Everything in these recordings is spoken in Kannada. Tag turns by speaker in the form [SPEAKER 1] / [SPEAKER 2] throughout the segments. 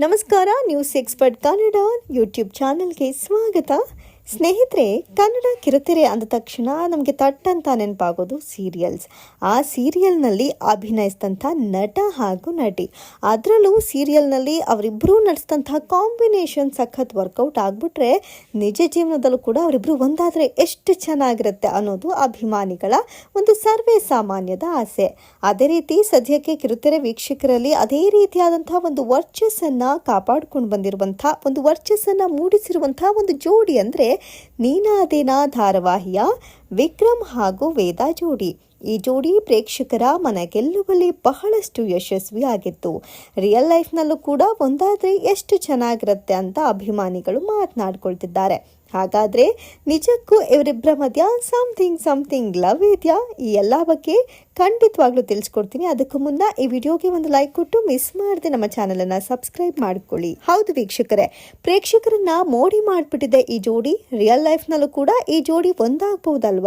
[SPEAKER 1] ನಮಸ್ಕಾರ ನ್ಯೂಸ್ ಎಕ್ಸ್ಪರ್ಟ್ ಕನ್ನಡ ಯೂಟ್ಯೂಬ್ ಚಾನೆಲ್ಗೆ ಸ್ವಾಗತ ಸ್ನೇಹಿತರೆ, ಕನ್ನಡ ಕಿರುತೆರೆ ಅಂದ ತಕ್ಷಣ ನಮಗೆ ತಟ್ಟಂತ ನೆನಪಾಗೋದು ಸೀರಿಯಲ್ಸ್. ಆ ಸೀರಿಯಲ್ನಲ್ಲಿ ಅಭಿನಯಿಸಿದಂಥ ನಟ ಹಾಗೂ ನಟಿ. ಅದರಲ್ಲೂ ಸೀರಿಯಲ್ನಲ್ಲಿ ಅವರಿಬ್ಬರೂ ನಡೆಸಿದಂತಹ ಕಾಂಬಿನೇಷನ್ ಸಖತ್ ವರ್ಕೌಟ್ ಆಗಿಬಿಟ್ರೆ ನಿಜ ಜೀವನದಲ್ಲೂ ಕೂಡ ಅವರಿಬ್ಬರು ಒಂದಾದರೆ ಎಷ್ಟು ಚೆನ್ನಾಗಿರುತ್ತೆ ಅನ್ನೋದು ಅಭಿಮಾನಿಗಳ ಒಂದು ಸರ್ವೇ ಸಾಮಾನ್ಯದ ಆಸೆ. ಅದೇ ರೀತಿ ಸದ್ಯಕ್ಕೆ ಕಿರುತೆರೆ ವೀಕ್ಷಕರಲ್ಲಿ ಅದೇ ರೀತಿಯಾದಂಥ ಒಂದು ವರ್ಚಸ್ಸನ್ನು ಕಾಪಾಡಿಕೊಂಡು ಬಂದಿರುವಂಥ, ಒಂದು ವರ್ಚಸ್ಸನ್ನು ಮೂಡಿಸಿರುವಂಥ ಒಂದು ಜೋಡಿ ಅಂದರೆ ನೀನಾದೇನಾ ಧಾರಾವಾಹಿಯ ವಿಕ್ರಮ್ ಹಾಗೂ ವೇದಾ ಜೋಡಿ. ಈ ಜೋಡಿ ಪ್ರೇಕ್ಷಕರ ಮನ ಗೆಲ್ಲುವಲ್ಲಿ ಬಹಳಷ್ಟು ಯಶಸ್ವಿಯಾಗಿತ್ತು. ರಿಯಲ್ ಲೈಫ್ನಲ್ಲೂ ಕೂಡ ಒಂದಾದರೆ ಎಷ್ಟು ಚೆನ್ನಾಗಿರುತ್ತೆ ಅಂತ ಅಭಿಮಾನಿಗಳು ಮಾತನಾಡ್ಕೊಳ್ತಿದ್ದಾರೆ. ಹಾಗಾದರೆ ನಿಜಕ್ಕೂ ಇವರಿಬ್ಬರ ಮಧ್ಯ ಸಮಥಿಂಗ್ ಸಮಥಿಂಗ್ ಲವ್ ಇದೆಯಾ? ಈ ಎಲ್ಲ ಬಗ್ಗೆ ಖಂಡಿತವಾಗ್ಲೂ ತಿಳಿಸ್ಕೊಡ್ತೀನಿ. ಅದಕ್ಕೂ ಮುನ್ನ ಈ ವಿಡಿಯೋಗೆ ಒಂದು ಲೈಕ್ ಕೊಟ್ಟು ಮಿಸ್ ಮಾಡದೆ ನಮ್ಮ ಚಾನಲನ್ನು ಸಬ್ಸ್ಕ್ರೈಬ್ ಮಾಡ್ಕೊಳ್ಳಿ. ಹೌದು ವೀಕ್ಷಕರೇ, ಪ್ರೇಕ್ಷಕರನ್ನ ಮೋಡಿ ಮಾಡಿಬಿಟ್ಟಿದೆ ಈ ಜೋಡಿ. ರಿಯಲ್ ಲೈಫ್ನಲ್ಲೂ ಕೂಡ ಈ ಜೋಡಿ ಒಂದಾಗಬಹುದಲ್ವಾ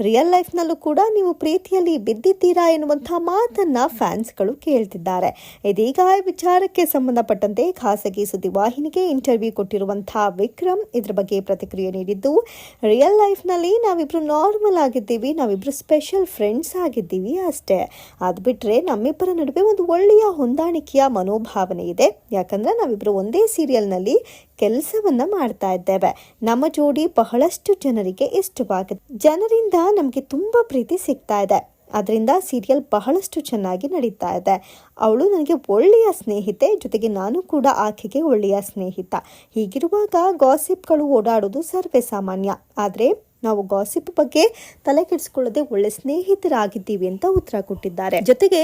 [SPEAKER 1] ರಿಯಲ್ ಲೈಫ್ನಲ್ಲೂ ಕೂಡ ನೀವು ಪ್ರೀತಿಯಲ್ಲಿ ಬಿದ್ದಿದ್ದೀರಾ ಎನ್ನುವಂಥ ಮಾತನ್ನು ಫ್ಯಾನ್ಸ್ಗಳು ಕೇಳ್ತಿದ್ದಾರೆ. ಇದೀಗ ವಿಚಾರಕ್ಕೆ ಸಂಬಂಧಪಟ್ಟಂತೆ ಖಾಸಗಿ ಸುದ್ದಿವಾಹಿನಿಗೆ ಇಂಟರ್ವ್ಯೂ ಕೊಟ್ಟಿರುವಂಥ ವಿಕ್ರಮ್ ಇದ್ರ ಬಗ್ಗೆ ಪ್ರತಿಕ್ರಿಯೆ ನೀಡಿದ್ದು ರಿಯಲ್ ಲೈಫ್ನಲ್ಲಿ ನಾವಿಬ್ರು ನಾರ್ಮಲ್ ಆಗಿದ್ದೀವಿ, ನಾವಿಬ್ರು ಸ್ಪೆಷಲ್ ಫ್ರೆಂಡ್ಸ್ ಆಗಿದ್ದೀವಿ ಅಷ್ಟೇ. ಅದು ಬಿಟ್ಟರೆ ನಮ್ಮಿಬ್ಬರ ನಡುವೆ ಒಂದು ಒಳ್ಳೆಯ ಹೊಂದಾಣಿಕೆಯ ಮನೋಭಾವನೆ ಇದೆ. ಯಾಕಂದ್ರೆ ನಾವಿಬ್ಬರು ಒಂದೇ ಸೀರಿಯಲ್ನಲ್ಲಿ ಕೆಲಸವನ್ನ ಮಾಡ್ತಾ ಇದ್ದೇವೆ. ನಮ್ಮ ಜೋಡಿ ಬಹಳಷ್ಟು ಜನರಿಗೆ ಇಷ್ಟವಾಗುತ್ತೆ ಜನರಿಂದ ನಮಗೆ ತುಂಬ ಪ್ರೀತಿ ಸಿಗ್ತಾ ಇದೆ. ಅದರಿಂದ ಸೀರಿಯಲ್ ಬಹಳಷ್ಟು ಚೆನ್ನಾಗಿ ನಡೀತಾ ಇದೆ. ಅವಳು ನನಗೆ ಒಳ್ಳೆಯ ಸ್ನೇಹಿತೆ, ಜೊತೆಗೆ ನಾನು ಕೂಡ ಆಕೆಗೆ ಒಳ್ಳೆಯ ಸ್ನೇಹಿತ. ಹೀಗಿರುವಾಗ ಗಾಸಿಪ್ಗಳು ಓಡಾಡೋದು ಸರ್ವೇ ಸಾಮಾನ್ಯ. ಆದರೆ ನಾವು ಗಾಸಿಪ್ ಬಗ್ಗೆ ತಲೆ ಕೆಡಿಸ್ಕೊಳ್ಳದೆ ಒಳ್ಳೆ ಸ್ನೇಹಿತರಾಗಿದ್ದೀವಿ ಅಂತ ಉತ್ತರ ಕೊಟ್ಟಿದ್ದಾರೆ. ಜೊತೆಗೆ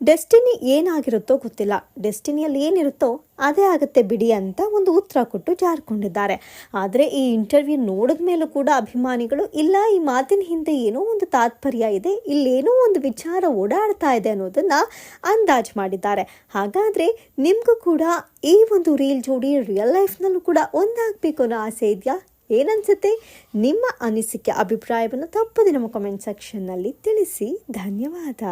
[SPEAKER 1] ಡೆಸ್ಟಿನಿ ಏನಾಗಿರುತ್ತೋ ಗೊತ್ತಿಲ್ಲ. ಡೆಸ್ಟಿನಿಯಲ್ಲಿ ಏನಿರುತ್ತೋ ಅದೇ ಆಗುತ್ತೆ ಬಿಡಿ ಅಂತ ಒಂದು ಉತ್ತರ ಕೊಟ್ಟು ಜಾರಿಕೊಂಡಿದ್ದಾರೆ. ಆದರೆ ಈ ಇಂಟರ್ವ್ಯೂ ನೋಡಿದ ಮೇಲೂ ಕೂಡ ಅಭಿಮಾನಿಗಳು, ಇಲ್ಲ, ಈ ಮಾತಿನ ಹಿಂದೆ ಏನೋ ಒಂದು ತಾತ್ಪರ್ಯ ಇದೆ, ಇಲ್ಲೇನೋ ಒಂದು ವಿಚಾರ ಓಡಾಡ್ತಾ ಇದೆ ಅನ್ನೋದನ್ನು ಅಂದಾಜು ಮಾಡಿದ್ದಾರೆ. ಹಾಗಾದರೆ ನಿಮಗೂ ಕೂಡ ಈ ಒಂದು ರೀಲ್ ಜೋಡಿ ರಿಯಲ್ ಲೈಫ್ನಲ್ಲೂ ಕೂಡ ಒಂದಾಗಬೇಕು ಅನ್ನೋ ಆಸೆ ಇದೆಯಾ? ಏನನ್ಸುತ್ತೆ? ನಿಮ್ಮ ಅನಿಸಿಕೆ, ಅಭಿಪ್ರಾಯವನ್ನು ತಪ್ಪದೆ ನಮ್ಮ ಕಮೆಂಟ್ ಸೆಕ್ಷನ್ನಲ್ಲಿ ತಿಳಿಸಿ. ಧನ್ಯವಾದ.